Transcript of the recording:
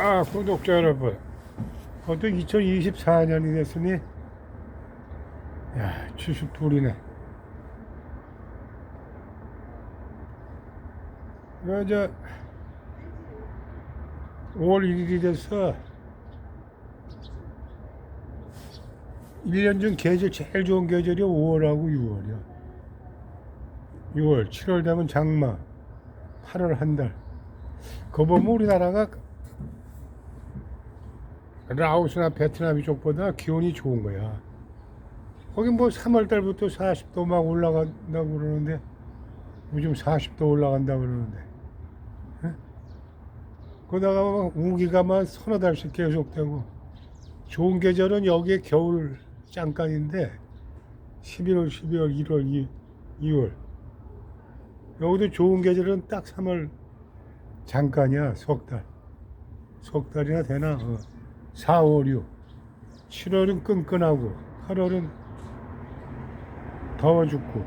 아, 구독자 여러분. 어떤 2024년이 됐으니, 야, 70불이네. 이제 5월 1일이 돼서 1년 중 계절 제일 좋은 계절이 5월하고 6월이야. 6월, 7월 되면 장마, 8월 한 달. 그거 보면 우리나라가 라오스나 베트남 이쪽보다 기온이 좋은 거야. 거기 뭐 3월 달부터 40도 막 올라간다고 그러는데 요즘 40도 올라간다고 그러는데. 예? 그러다가 막 우기가 막 서너 달씩 계속되고 좋은 계절은 여기에 겨울 잠깐인데 11월, 12월, 1월, 2, 2월 여기도 좋은 계절은 딱 3월 잠깐이야 석 달. 석 달이나 되나? 어. 4, 5, 6. 7월은 끈끈하고 8월은 더워 죽고